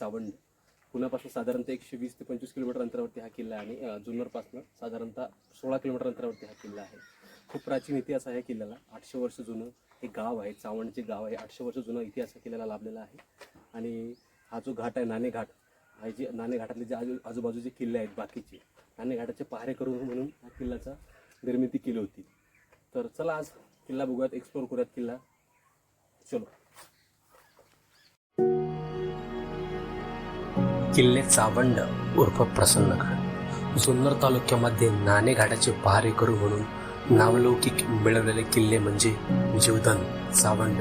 Sound पुण्यापासून साधारणतः एकशे वीस ते पंचवीस किलोमीटर अंतरावरती हा किल्ला आहे आणि जुन्नरपासून साधारणतः सोळा किलोमीटर अंतरावरती हा किल्ला आहे. खूप प्राचीन इतिहास आहे या किल्ल्याला. आठशे वर्ष जुनं हे गाव आहे चावंडचे गाव आहे. आठशे वर्ष जुना इतिहास हा किल्ल्याला लाभलेला आहे. आणि हा जो घाट आहे नाणे घाट हा जे नाणे घाटातले जे आजू आजूबाजूचे किल्ले आहेत बाकीचे नाणे घाटाचे पहारे करून म्हणून हा किल्ल्याचा निर्मिती केली होती. तर चला आज किल्ला बघूयात एक्सप्लोर करूयात किल्ला. चलो. किल्ले चावंड उर्फ प्रसन्नगड. जुन्नर तालुक्यामध्ये नाणेघाटाचे पहारे करू म्हणून नावलौकिक मिळवलेले किल्ले म्हणजे जीवधन चावंड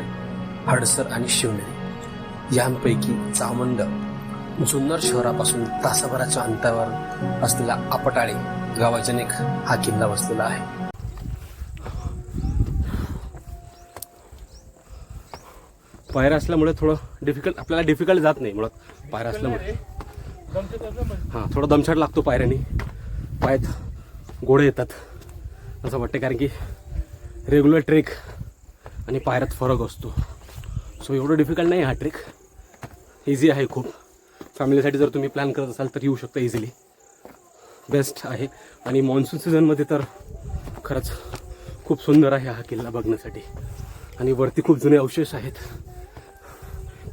हडसर आणि शिवनेरी. यांपैकी चावंड जुन्नर शहरापासून तासाभराच्या अंतरावर असलेला आपटाळे गावाजनेक हा किल्ला वसलेला आहे. पायऱ्या असल्यामुळे थोडं डिफिकल्ट आपल्याला डिफिकल्ट जात नाही मुळात. पायऱ्या असल्यामुळे. हां थोडा दमछाट लागतो पायऱ्याने. पायात गोळे येतात. असं वाटतं कारण की रेग्युलर ट्रेक आणि पायऱ्यात फरक असतो. सो एवढं डिफिकल्ट नाही हा ट्रेक इझी आहे खूप. फॅमिलीसाठी जर तुम्ही प्लॅन करत असाल तर येऊ शकता इझिली बेस्ट आहे. आणि मान्सून सीझनमध्ये तर खरंच खूप सुंदर आहे हा किल्ला बघण्यासाठी. आणि वरती खूप जुने अवशेष आहेत.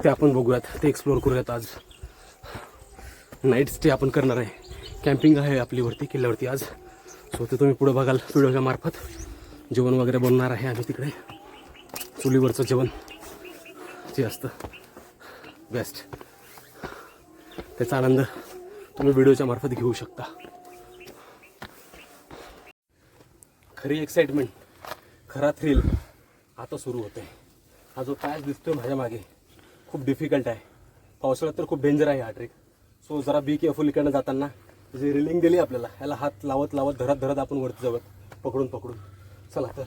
ते आपण बघूयात. ते एक्सप्लोअर करूयात आज. नाईट स्टे आपण करणार आहे. कॅम्पिंग आहे आपली वरती किल्ल्यावरती आज. सो ते तुम्ही पुढं बघाल व्हिडिओच्या मार्फत. जेवण वगैरे बनणार आहे आम्ही तिकडे. चुलीवरचं जेवण. जे असतं. बेस्ट त्याचा आनंद तुम्ही व्हिडिओच्या मार्फत घेऊ शकता. खरी एक्साइटमेंट खरा थ्रिल आता सुरू होते. हा जो पॅच दिसतोय माझ्या मागे खूप डिफिकल्ट आहे. पावसाळ्यात तर खूप डेंजर आहे हा ट्रेक सो जरा बी केअरफुल इकडनं जाताना. जी रिलिंग दिली आपल्याला याला हात लावत लावत धरत धरत आपण वरती जाऊयात. पकडून पकडून. चला तर.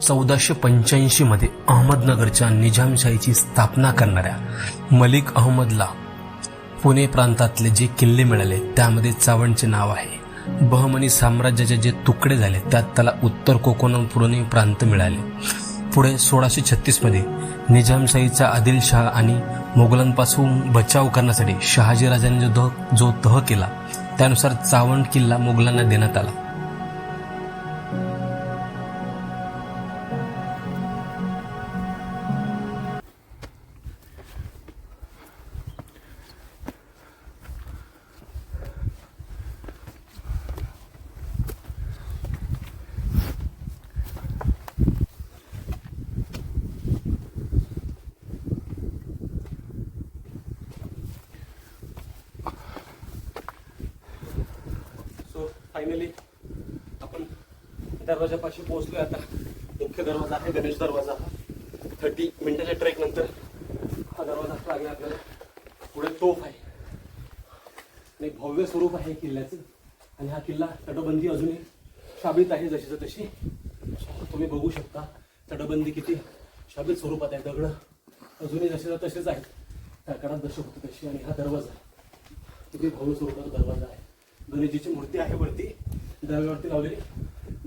चौदाशे पंच्याऐंशी मध्ये अहमदनगरच्या निजामशाहीची स्थापना करणाऱ्या मलिक अहमदला पुणे प्रांतातले जे किल्ले मिळाले त्यामध्ये चावणचे नाव आहे. बहमनी साम्राज्याचे जे तुकडे झाले त्यात त्याला उत्तर कोकण पुणे प्रांत मिळाले. पुढे सोळाशे छत्तीसमध्ये निजामशाहीचा आदिलशाह आणि मोगलांपासून बचाव करण्यासाठी शहाजीराजांनी जो दह जो तह केला त्यानुसार चावंड किल्ला मोगलांना देण्यात आला. फायनली आपण दरवाजापाशी पोहोचलोय आता. मुख्य दरवाजा आहे गणेश दरवाजा. थर्टी मिनिटाच्या ट्रेक नंतर हा दरवाजा लागला आपल्याला. पुढे तोफ आहे. आणि भव्य स्वरूप आहे किल्ल्याचं. आणि हा किल्ला तटबंदी अजूनही शाबित आहे जशीच तशी. तुम्ही बघू शकता तटबंदी किती शाबित स्वरूपात आहे. दगड अजूनही जशीच तसेच आहेत. त्या काळात जसे तशी आणि हा दरवाजा किती भव्य स्वरूपाचा दरवाजा आहे. गणेशजीची मूर्ती आहे वरती. दरवाजावरती लावलेली.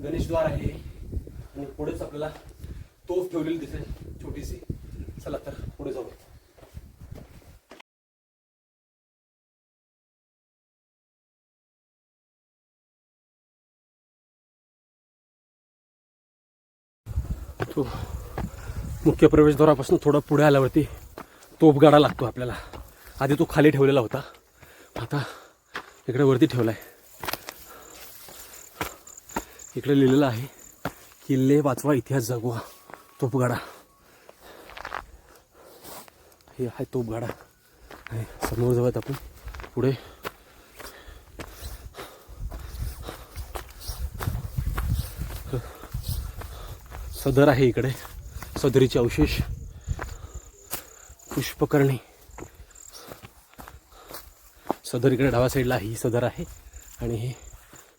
गणेशद्वार आहे. आणि पुढेच आपल्याला तोफ ठेवलेली दिसेल. छोटीशी. चला तर पुढे जाऊ. तो मुख्य प्रवेशद्वारापासून थोडं पुढे आल्यावरती तोफगाडा लागतो आपल्याला. आधी तो खाली ठेवलेला होता. आता इकडे वरती ठेवला आहे इकडे लिहिलेलं आहे किल्ले वाचवा इतिहास जगवा तोपगाडा. हे आहे तोपगाडा. समोर जाऊयात आपण. पुढे. सदर आहे इकडे. सदरीचे अवशेष. पुष्पकर्णी. सदर इकडे डाव्या साईडला ही सदर आहे. आणि हे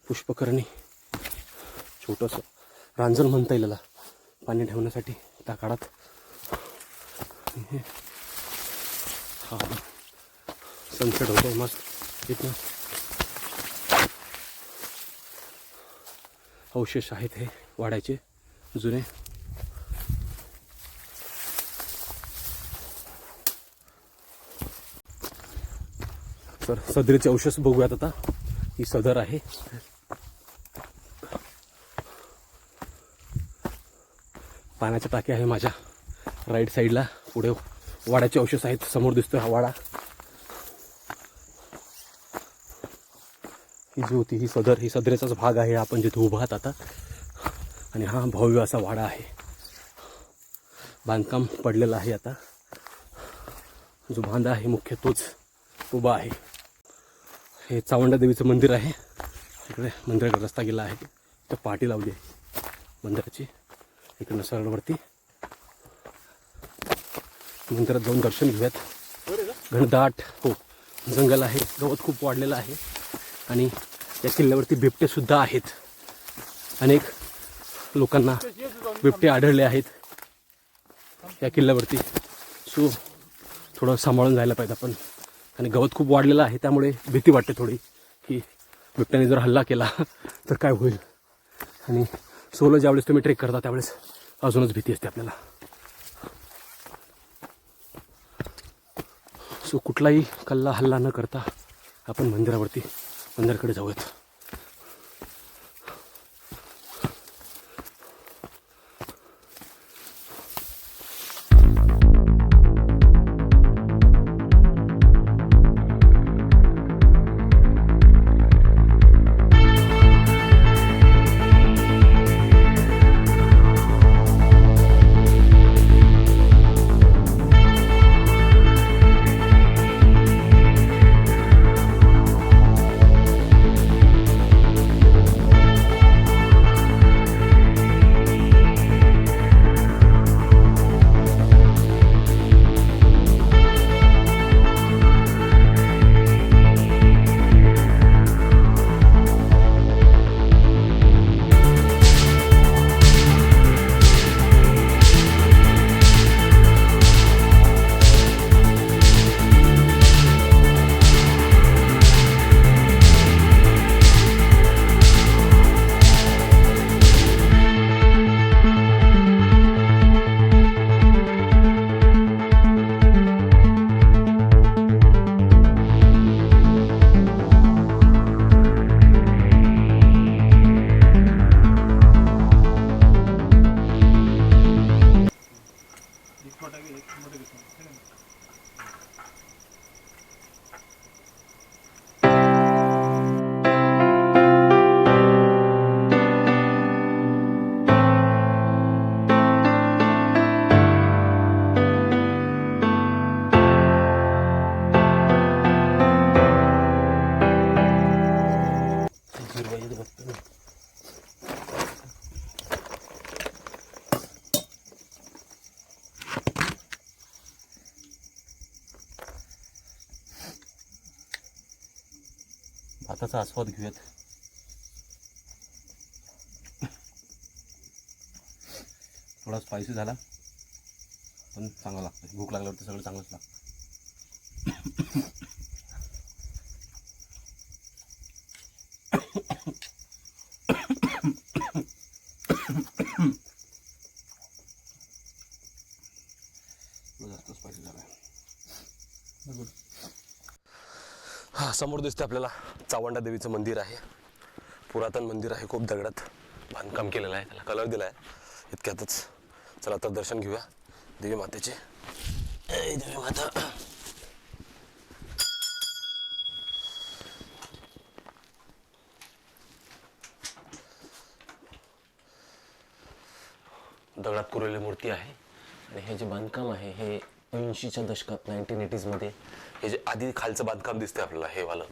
पुष्पकर्णी छोटंसं रांजण म्हणता येईल पाणी ठेवण्यासाठी त्या काळात हा सनसेट होतो मस्त. इथनं अवशेष आहेत हे वाड्याचे जुने. तर सदरीचे औषध बघूयात आता. ही सदर आहे. पाण्याच्या टाकी आहे माझ्या. राईट साईडला पुढे वाड्याचे औषध आहेत. समोर दिसतोय हा वाडा. ही जी होती ही सदर ही सदरेचाच भाग आहे. आपण जिथे उभा आहात आता. आणि हा भव्य असा वाडा आहे. बांधकाम पडलेलं आहे आता. जो बांधा आहे मुख्य तोच उभा आहे. हे चावंडा देवीचं मंदिर आहे. इकडे मंदिराकडे रस्ता गेला आहे. तर पाटी लावली आहे मंदिराची. इकडनं सरळवरती. मंदिरात जाऊन दर्शन घेऊयात. घनदाट हो जंगल आहे. गवत खूप वाढलेलं आहे. आणि या किल्ल्यावरती बिबटेसुद्धा आहेत. अनेक लोकांना बिबटे आढळले आहेत. या किल्ल्यावरती सो थोडं सांभाळून जायला पाहिजे आपण. आणि गवत खूप वाढलेलं आहे त्यामुळे भीती वाटते थोडी की बिबट्याने जर हल्ला केला तर काय होईल? आणि सोलो ज्यावेळेस तुम्ही ट्रेक करता त्यावेळेस अजूनच भीती असते आपल्याला. सो कुठलाही कल्ला हल्ला न करता आपण मंदिरावरती मंदिराकडे जाऊयात. भाताचा आस्वाद घेऊयात. थोडा स्पायसी झाला पण चांगला लागतं भूक लागल्यावरती सगळं चांगलंच लागतं थोडं जास्त स्पायसी झाला हा समोर दिसते आपल्याला चावंडा देवीचं मंदिर आहे. पुरातन मंदिर आहे खूप दगडात बांधकाम केलेलं आहे. त्याला कलर दिला आहे इतक्यातच चला तर दर्शन घेऊया. देवी मातेचे. देवी माता. दगडात कोरलेली मूर्ती आहे. आणि हे जे बांधकाम आहे हे ऐंशीच्या दशकात नाईन्टीन एटीजमध्ये हे जे आधी खालचं बांधकाम दिसतंय आपल्याला हे वालं.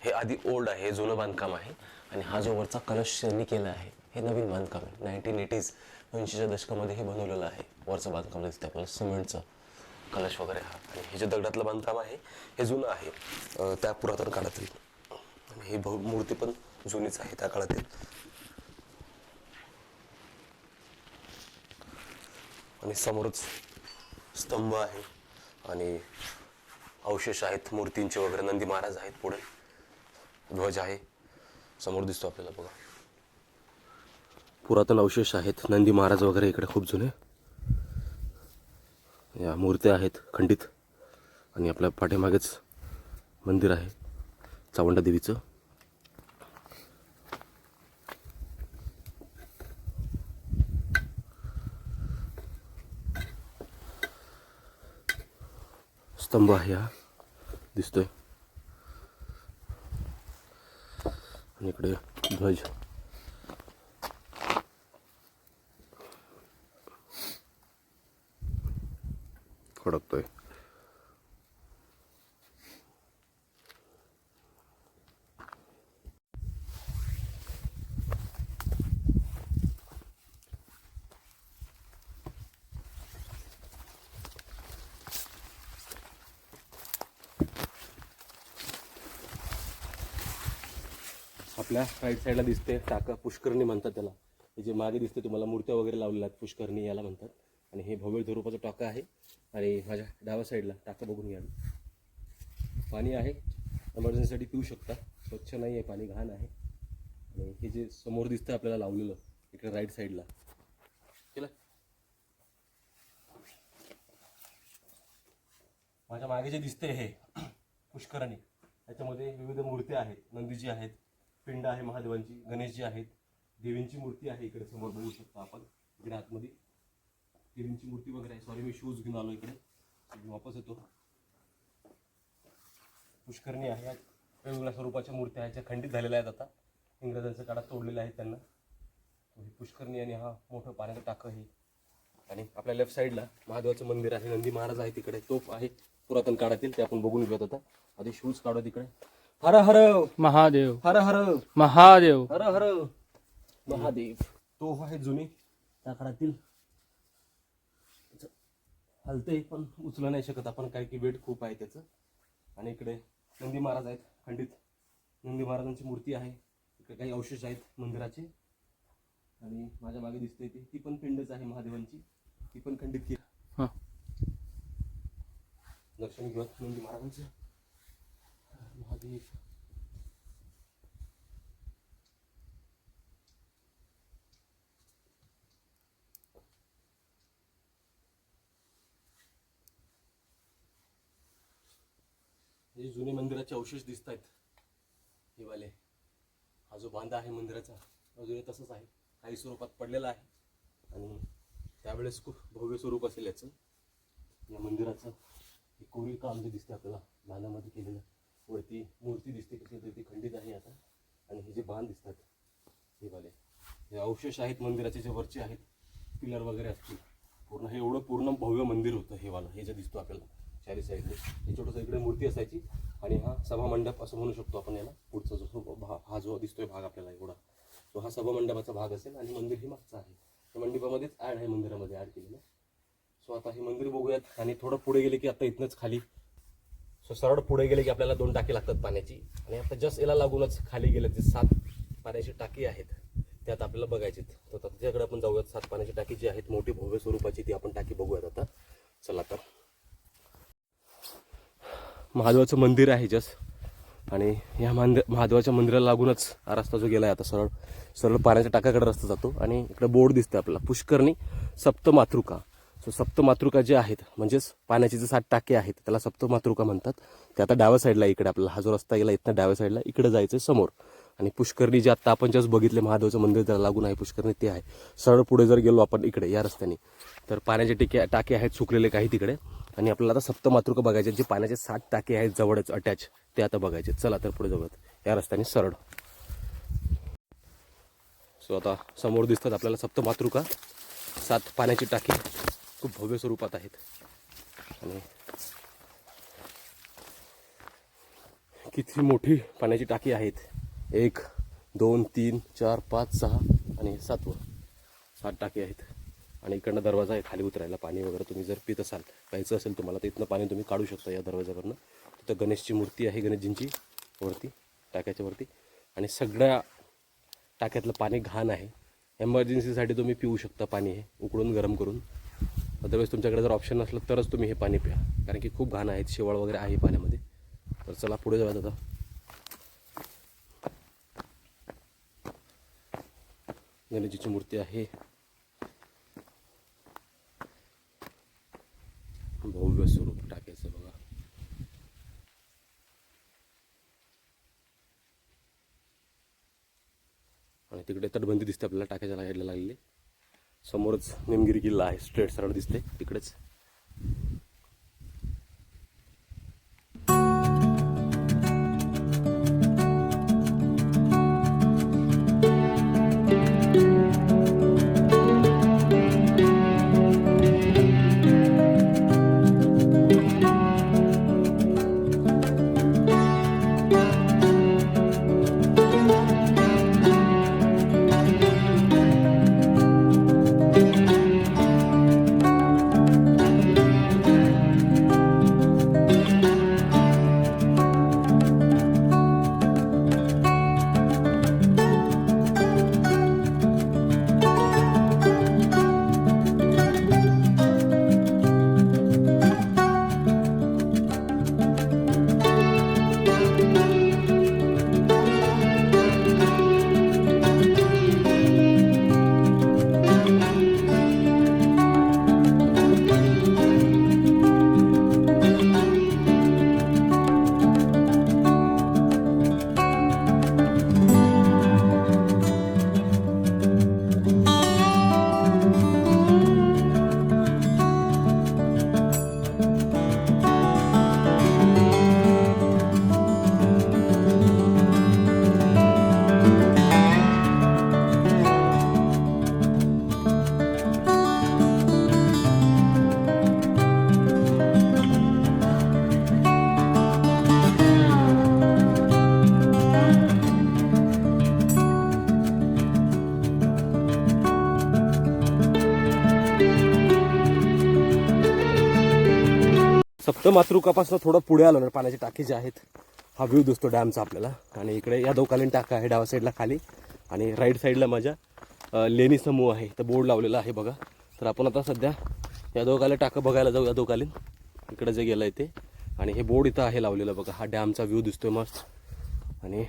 हे आधी ओल्ड आहे हे जुनं बांधकाम आहे. आणि हा जो वरचा कलश त्यांनी केला आहे हे नवीन बांधकाम आहे. नाईन्टीन एटीज ऐंशीच्या दशकामध्ये हे बनवलेलं आहे. वरचं बांधकाम दिसतं आपल्याला सिमेंटचं कलश वगैरे हा. आणि हे जे दगडातलं बांधकाम आहे हे जुनं आहे. त्या पुरातन काळातील. आणि ही बहु मूर्ती पण जुनीच आहे त्या काळातील. आणि समोरच स्तंभ आहे. आणि अवशेष आहेत मूर्तींचे वगैरे. नंदी महाराज आहेत पुढे. ध्वज आहे. समोर दिसतो आपल्याला बघा. पुरातन अवशेष आहेत. नंदी महाराज वगैरे इकडे खूप जुने. या मूर्त्या आहेत खंडित. आणि आपल्या पाठीमागेच मंदिर आहे. चावंडा देवीचं. स्तंभ आहे हा. दिसतोय. आणि इकडे ध्वज. फडकतोय आपल्या राईट साईडला दिसते टाका पुष्करणी म्हणतात त्याला. हे जे मागे दिसते तुम्हाला मूर्त्या वगैरे लावलेल्या आहेत पुष्करणी याला म्हणतात. आणि हे भव्य स्वरूपाचं टाका आहे. आणि माझ्या डाव्या साईडला टाका बघून घ्या. पाणी आहे. एमर्जन्सीसाठी पिऊ शकता. स्वच्छ नाही आहे पाणी घाण आहे. आणि हे जे समोर दिसतं आपल्याला लावलेलं इकडे राईट साईडला केलं? माझ्या मागे जे दिसते हे पुष्करणी त्याच्यामध्ये विविध मूर्त्या आहेत नंदीजी आहेत. पिंड आहे महादेवांची गणेशजी आहेत. देवींची मूर्ती आहे इकडे समोर बघू शकता आपण. इकडे आतमध्ये. देवींची मूर्ती वगैरे आहे. सॉरी मी शूज घेऊन आलो इकडे. मी वापस येतो. पुष्करणी आहे. वेगवेगळ्या स्वरूपाच्या मूर्त्या आहेत ज्या खंडित झालेल्या आहेत आता. इंग्रजांच्या काळात तोडलेल्या आहेत त्यांना. ही पुष्करणी आणि हा मोठं पाण्याचं टाकं आहे. आणि आपल्या लेफ्ट साईडला महादेवाचं मंदिर आहे. नंदी महाराज आहे तिकडे तोफ आहे पुरातन काळातील. ते आपण बघून घेत आता. आधी शूज काढू तिकडे हर हर महादेव. हर हर महादेव. हर हर महादेव. तो आहे जुनी. त्या काळातील हलते पण उचलू नाही शकत आपण काय की वेट खूप आहे त्याचं. आणि इकडे नंदी महाराज आहेत खंडित. नंदी महाराजांची मूर्ती आहे. इकडे काही अवशेष आहेत मंदिराचे. आणि माझ्या मागे दिसते ती. ती पण पिंडच आहे महादेवांची. ती पण खंडित केली. दर्शन घेऊयात नंदी महाराजांचं. महादेव हे जुने मंदिराचे अवशेष दिसत आहेत हे वाले. हा जो बांधा आहे मंदिराचा अजूनही तसंच आहे. काही स्वरूपात पडलेला आहे. आणि त्यावेळेस खूप भव्य स्वरूप असेल याचं. या मंदिराचं हे कोरीव काम जे दिसते आपल्याला बांधामध्ये केलेलं. वरती मूर्ती दिसते कशी तरी ती खंडित आहे आता. आणि हे जे बांध दिसतात हे वाले हे अवशेष आहेत मंदिराचे जे वरचे आहेत पिलर वगैरे असतील. पूर्ण हे एवढं पूर्ण भव्य मंदिर होतं हे वाला हे जे दिसतो आपल्याला चारी साईडने हे छोटंसं इकडे मूर्ती असायची आणि हा सभा मंडप असं म्हणू शकतो आपण याला. पुढचा जो भा हा जो दिसतोय भाग आपल्याला एवढा तो हा सभा मंडपाचा भाग असेल आणि मंदिर हे मागचं आहे. त्या मंडपामध्येच ॲड आहे मंदिरामध्ये ॲड केलेलं. सो आता हे मंदिर बघूयात आणि थोडं पुढे गेले की आता इथनंच खाली सो सरळ पुढे गेले की आपल्याला दोन टाकी लागतात पाण्याची. आणि आता जस्ट याला लागूनच खाली गेलं जे सात पाण्याची टाकी आहेत त्यात आपल्याला बघायची तर त्याच्याकडे आपण जाऊयात. सात पाण्याची टाकी जी आहेत मोठी भव्य स्वरूपाची ती आपण टाकी बघूयात आता. चला तर. महादेवाचं मंदिर आहे जस्ट आणि या मंदिर महादेवाच्या मंदिराला लागूनच हा रस्ता जो गेला आहे आता सरळ सरळ पाण्याच्या टाकाकडे रस्ता जातो. आणि इकडे बोर्ड दिसतं आपल्याला. पुष्करणी सप्तमातृका. सो सप्तमातृका जे आहेत म्हणजेच पाण्याचे जे सात टाके आहेत त्याला सप्तमातृका म्हणतात. ते आता डाव्या साईडला इकडे आपल्याला हा जो रस्ता गेला इथनं डाव्या साईडला इकडे जायचं समोर. आणि पुष्करणी जे आत्ता आपण जस्ट बघितले महादेवाचं मंदिर त्याला लागून आहे पुष्करणी ते आहे. सरळ पुढे जर गेलो आपण इकडे या रस्त्याने तर पाण्याचे टिके टाके आहेत सुकलेले काही तिकडे. आणि आपल्याला आता सप्तमातृका बघायचे जे पाण्याचे सात टाके आहेत जवळच अटॅच ते आता बघायचे चला तर पुढे जवळ या रस्त्याने सरळ. सो आता समोर दिसतात आपल्याला सप्तमातृका सात पाण्याची टाकी. खूप भव्य स्वरूपात आहेत. आणि किती मोठी पाण्याची टाकी आहेत. एक दोन तीन चार पाच सहा आणि सातवं सात टाकी आहेत. आणि इकडनं दरवाजा आहे खाली उतरायला. पाणी वगैरे तुम्ही जर पित असाल प्यायचं असेल तुम्हाला तर इथनं पाणी तुम्ही काढू शकता या दरवाजावरनं. तिथं गणेशची मूर्ती आहे गणेशजींची वरती टाक्याच्या वरती. आणि सगळ्या टाक्यातलं पाणी घाण आहे. एमर्जन्सीसाठी तुम्ही पिऊ शकता पाणी हे उकळून गरम करून. अदरवाईज तुमच्याकडे जर ऑप्शन नसलं तरच तुम्ही हे पाणी प्या. कारण की खूप घाण आहेत शेवाळ वगैरे आहे पाण्यामध्ये. तर चला पुढे जाऊयात आता. गणेशजीची मूर्ती आहे. भव्य स्वरूप टाकायचं बघा. आणि तिकडे तटबंदी दिसते आपल्याला टाकायच्या लागायला लागलेली. समोरच निमगिरी किल्ला आहे. स्ट्रेट सरळ दिसते तिकडेच. तर मातृकापासून थोडं पुढे आलो ना पाण्याची टाकी जे आहेत हा व्ह्यू दिसतो डॅमचा आपल्याला. आणि इकडे या दोकालीन टाका आहे डावा साईडला खाली आणि राईट साईडला माझ्या लेणी समूह आहे. तर बोर्ड लावलेला आहे बघा. तर आपण आता सध्या या दोघाला टाका बघायला जाऊ या दोघालीन इकडं जे गेलं आहे ते. आणि हे बोर्ड इथं आहे लावलेलं बघा. हा डॅमचा व्ह्यू दिसतोय मस्त. आणि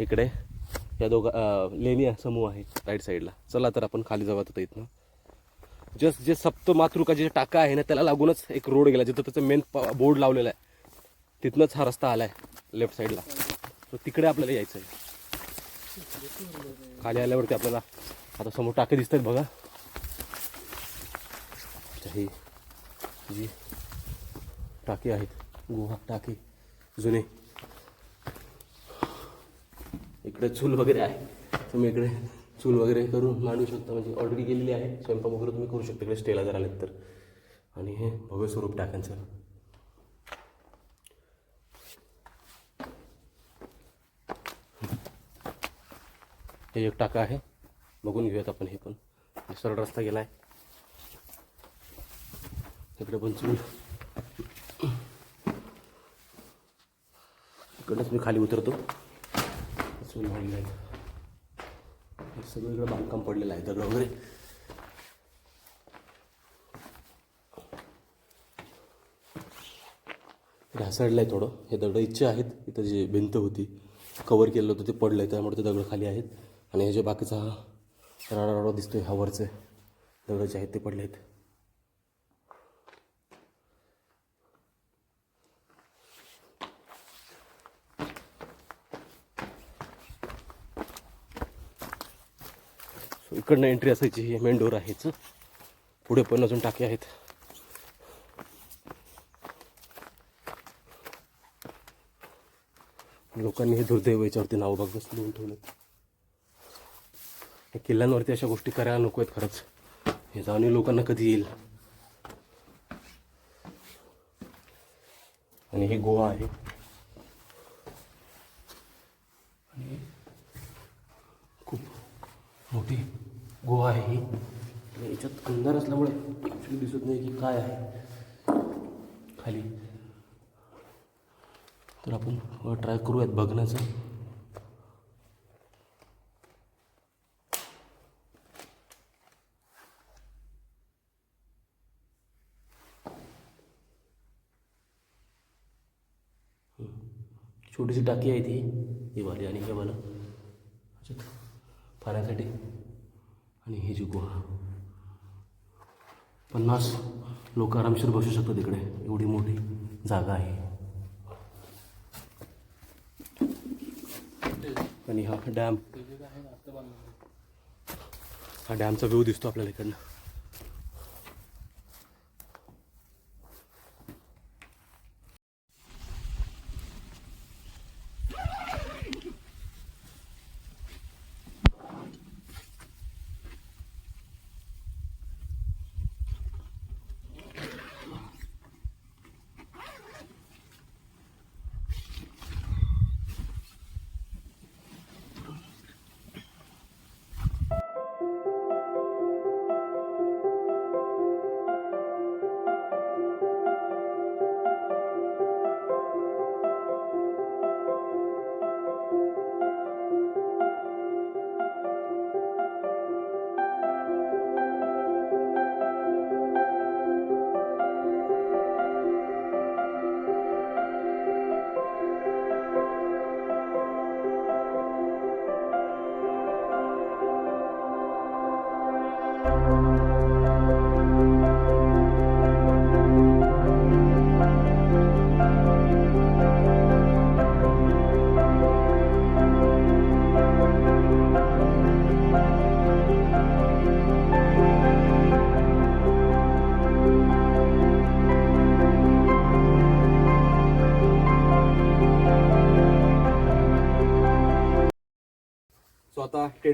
इकडे या दोघा लेणी समूह आहे राईट साईडला चला तर आपण खाली जाऊ आता इथनं. जस्ट जे सप्त मातृका जे टाका आहे ना त्याला लागूनच एक रोड गेला जिथं त्याचं मेन बोर्ड लावलेला आहे. तिथनंच हा रस्ता आलाय लेफ्ट साईडला तर तिकडे आपल्याला यायचं आहे. खाली आल्यावरती आपल्याला आता समोर टाके दिसत आहेत बघा. अच्छा, ही जी टाकी आहेत गुहा टाकी जुने. इकडे चूल वगैरे आहे. तुम्ही इकडे चूल वगैरे करून मांडू शकता. म्हणजे ऑलरेडी केलेली आहे. स्वयंपाक वगैरे तुम्ही करू शकता. इकडे स्टेला जर आलेत तर. आणि हे भव्य स्वरूप टाकायचं. हे एक टाका आहे. बघून घेऊयात आपण हे पण. सरळ रस्ता गेला आहे इकडे पण चूल. इकडनंच मी खाली उतरतो. चूल वाढले आहे सगळीकडे बांधकाम पडलेलं आहे दगड वगैरे. ढासळलं आहे थोडं. हे दगड इच्छा आहेत. इथं जी भिंत होती कवर केलं होतं ते पडलं आहे त्यामुळे ते दगड खाली आहेत. आणि हे जे बाकीचा हा राडा राडा दिसतोय हा वरचे दगड जे आहेत ते पडले आहेत इकडनं एंट्री असायची ही मेन डोर आहेच पुढे पण अजून टाके आहेत. लोकांनी हे दुर्दैव याच्यावरती नाव बघत लिहून ठेवलं या किल्ल्यांवरती अशा गोष्टी करायला नको आहेत खरंच. हे जाणीव लोकांना कधी येईल? आणि हे गोवा आहे. आणि खूप मोठी गुहा आहे. ही याच्यात अंधार असल्यामुळे दिसत नाही की काय आहे. खाली. तर आपण ट्राय करूयात बघण्याचं. छोटीशी टाकी आहे ती. ही वाली आणि हे मला पाण्यासाठी. आणि ही जी गुहा. पन्नास लोक आरामशीर बसू शकतात इकडे. एवढी मोठी जागा आहे. आणि हा डॅम. हा डॅमचा व्ह्यू दिसतो आपल्याला इकडनं.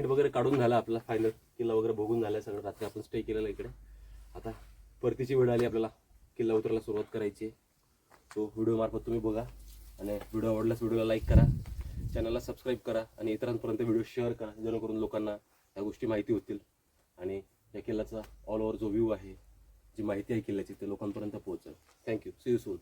वगैरे काढून झाला आपला फायनल किल्ला वगैरे बघून झाला सगळं. रात्री आपण स्टे केलेला इकडे. आता परतीची वेळ आली आपल्याला. किल्ला उतरायला सुरुवात करायची. तो व्हिडिओ मार्फत तुम्ही बघा. आणि व्हिडिओ आवडल्यास व्हिडिओला लाईक करा. चॅनलला सबस्क्राईब करा. आणि इतरांपर्यंत व्हिडिओ शेअर करा. जेणेकरून लोकांना या गोष्टी माहिती होतील. आणि या किल्ल्याचा ऑल ओव्हर जो व्ह्यू आहे जी माहिती आहे किल्ल्याची ते लोकांपर्यंत पोहोचेल. Thank you see you soon